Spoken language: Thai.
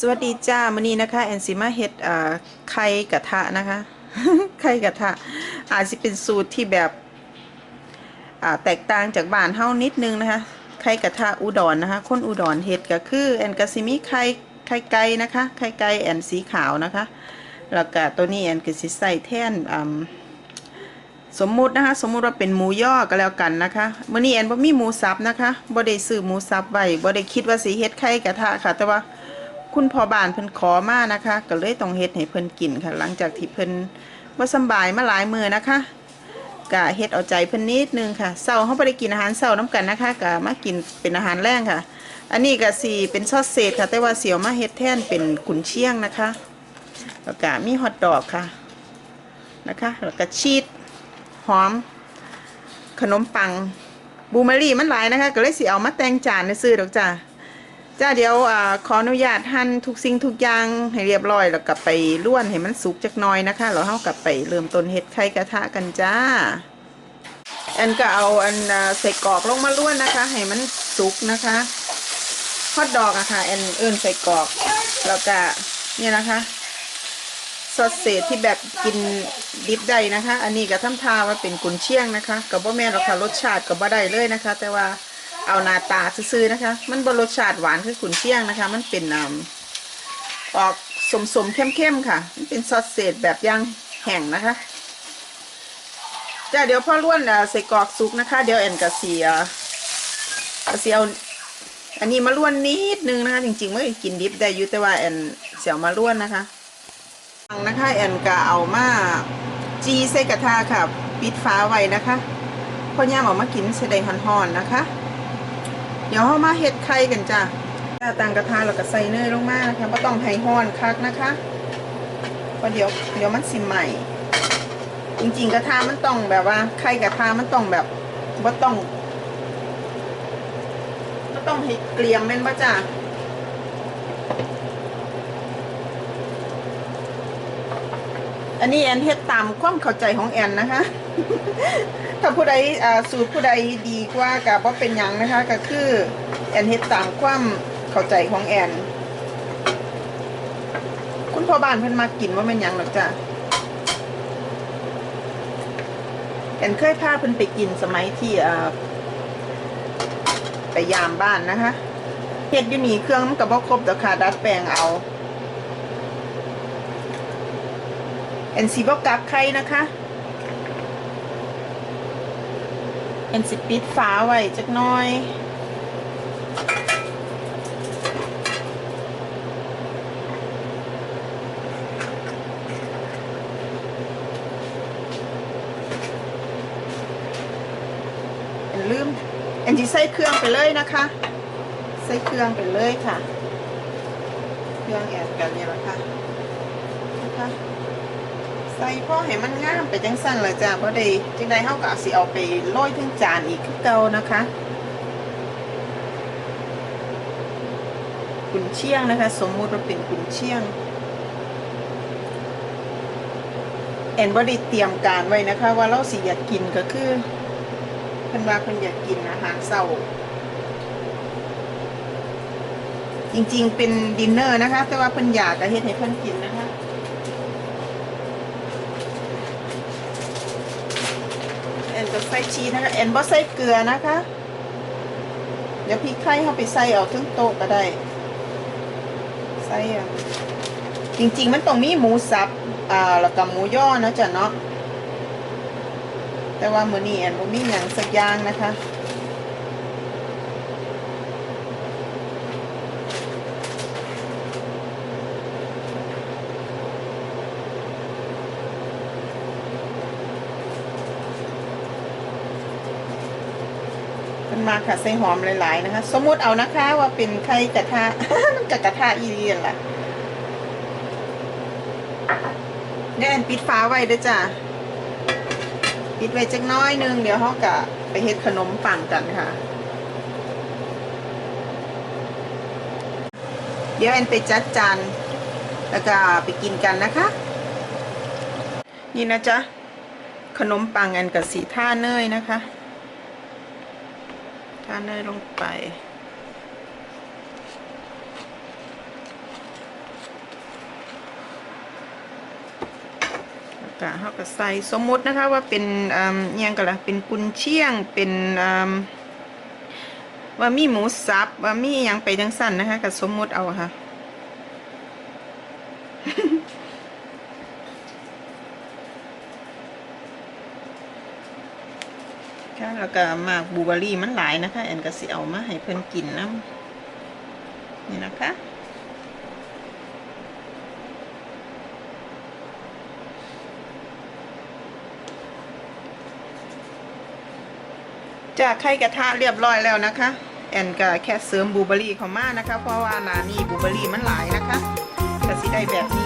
สวัสดีจ้ามื้อนี้นะคะแอนซิมาเฮ็ดไข่กระทะนะคะไข่กระทะอาจจะเป็นสูตรที่แบบแตกต่างจากบ้านเฮานิดนึงนะคะไข่กระทะอุดรนะคะคนอุดรเฮ็ดก็คือแอนก็สิมีไข่ไข่ไก่นะคะไข่ไก่แอนสีขาวนะคะแล้วก็ตัวนี้แอนก็สิใส่แทนอ่าสมมุตินะคะสมมุติว่าเป็นหมูย่อก็แล้วกันนะคะมื้อนี้แอนบ่มีหมูสับนะคะบ่ได้ซื้อหมูสับไว้บ่ได้คิดว่าสิเฮ็ดไข่กระทะค่ะแต่ว่า คุณพ่อบ้านเพิ่นขอมานะคะ ก็เลยต้องเฮ็ดให้เพิ่นกินค่ะ หลังจากที่เพิ่นบ่าสบายมาหลายมือนะคะก็เฮ็ดเอาใจเพิ่นนิดนึงค่ะเช้าเฮาบ่ได้กินอาหารเช้านํกันนะคะก็มากินเป็นอาหารแรงค่ะ อันนี้ก็สิเป็นซอสเศษค่ะ แต่ว่าเสียวมาเฮ็ดแท่นเป็นกุนเชียงนะคะแล้วก็มีฮอทดอกค่ะนะคะแล้วก็ชีสหอม ขนมปังบูมารีมันหลายนะคะ ก็เลยสิเอามาแต่งจานในซื้อดอกจ้า จ้าเดี๋ยวอาขออนุญาตหั่นทุกสิ่งทุกอย่างให้เรียบร้อยแล้วกลับไปล้วนให้มันสุกจักหน่อยนะคะแล้วเฮากลับไปเริ่มต้นเฮ็ดไข่กระทะกันจ้า อันก็เอาอันใส่กรอกลงมาล้วนนะคะ ให้มันสุกนะคะฮอทดอกอะค่ะอันเอิ้นใส่กรอกแล้วก็เนี่ยนะคะซอสเศษที่แบบกินดิบได้นะคะ อันนี้ก็ทำทาว่าเป็นกุนเชียงนะคะกับบ่แม่นหรอกค่ะรสชาติก็บ่ได้เลยนะคะ แต่ว่า เอาหน้าตาซื่อๆนะคะ มันบรสชาติหวานคือขุนเชียงนะคะ มันเป็นน้ำออกสมๆเข้มๆค่ะ มันเป็นซอสเศษแบบย่างแห้งนะคะจ้าเดี๋ยวพ่อล้วนใส่กรอกสุกนะคะ เดี๋ยวแอนกระเสียกระเสียวอันนี้มาล้วนนิดนึงนะคะ จริงๆไม่กินดิบได้ยุแต่ว่าแอนเสียวมาล้วนนะคะฟังนะคะแอนก็เอามาจีใส่กระทะค่ะ ปิดฟ้าไว้นะคะพ่อย่ามเออกมากินเสได็จห่อนๆนะคะ เดี๋ยวเรามาเฮ็ดไข่กันจ้ะจ้าตังกระทะแล้วก็ใส่เนยลงมานะคะไม่ต้องให้ห้อนคักนะคะเพราะเดี๋ยวเดี๋ยวมันสิใหม่ จริง ๆ กระทะมันต้องแบบว่าไข่กระทะมันต้องแบบว่าต้องก็ต้องให้เกลียมแม่นบ่จ้ะอันนี้แอนเฮ็ดตามความเข้าใจของแอนนะคะ ถ้าผู้ใดอ่าสูตรผู้ใดดีกว่ากับว่าเป็นหยังนะคะ ก็คือแอนเฮ็ดตามความเข้าใจของแอน คุณพ่อบ้านเพิ่นมากินว่าเป็นหยังหรอกจ้ะแอนเคยพาเพิ่นไปกินสมัยที่อ่าไปยามบ้านนะคะเฮ็ดอยู่นี่เครื่องมันก็บ่ครบดอกค่ะดัดแปลงเอาแอนสิบ่กลับใครนะคะ เป็นสิปิดฟ้าไว้จักหน้อยอันลืมอันที่ใส่เครื่องไปเลยนะคะ ใส่เครื่องไปเลยค่ะ เครื่องแอดกันนี่แหละค่ะนะคะ ใส่พ่อให้มันงามไปจังสั้นเลยจ้ะเพราะได้จังใดเฮาก็สิเอาไปโรยถึงจานอีกคือเก่านะคะกุนเชียงนะคะ สมมุติว่าเป็นกุนเชียงแอนบ่ได้เตรียมการไว้นะคะ ว่าเราสิอยากกินก็คือเพิ่นว่าเพิ่นอยากกินอาหารเช้า จริงๆเป็นดินเนอร์นะคะ แต่ว่าเพิ่นอยากก็เฮ็ดให้เพิ่นกินนะคะ แอนก็ใส่ชีนะคะแอนบ่ใส่เกลือนะคะ เดี๋ยวพริกไทยเข้าไปใส่เอาถึงโต๊ะก็ได้ ใส่อะจริงๆมันต้องมีหมูสับอ่าแล้วก็หมูย่อนะจ๊ะเนาะแต่ว่ามื้อนี้แอนบ่มีหยังสักอย่างนะคะ มันมาค่ะใส่หอมหลายๆนะคะ สมมุติเอานะคะว่าเป็นไข่กระทะ มันกะกระทะอีเรียนล่ะเดี๋ยวแอนปิดฟ้าไว้เด้อจ้ะปิดไว้จักน้อยหนึงเดี๋ยวเขากะไปเฮ็ดขนมปังกันค่ะ เดี๋ยวแอนไปจัดจานแล้วก็ไปกินกันนะคะ นี่นะจ๊ะขนมปังแอนกับสีท่าเนยนะคะ ทาเนยลงไป แล้วกเขาก็ใส่สมมตินะคะว่าเป็นยังกันละเป็นกุนเชียงเป็นว่ามีหมูสับว่ามียังไปจังสั่นนะคะก็สมมติเอาค่ะ ค่ะแล้วก็หมากบูเบอร์รี่มันหลายนะคะ แอนก็สิเอามาให้เพิ่อนกินน้ำนี่นะคะจากไข่กระทะเรียบร้อยแล้วนะคะ แอนก็แค่เสริมบูเบอร์รี่เข้ามานะคะ เพราะว่านานี่บูเบอร์รี่มันหลายนะคะก็สิได้แบบนี้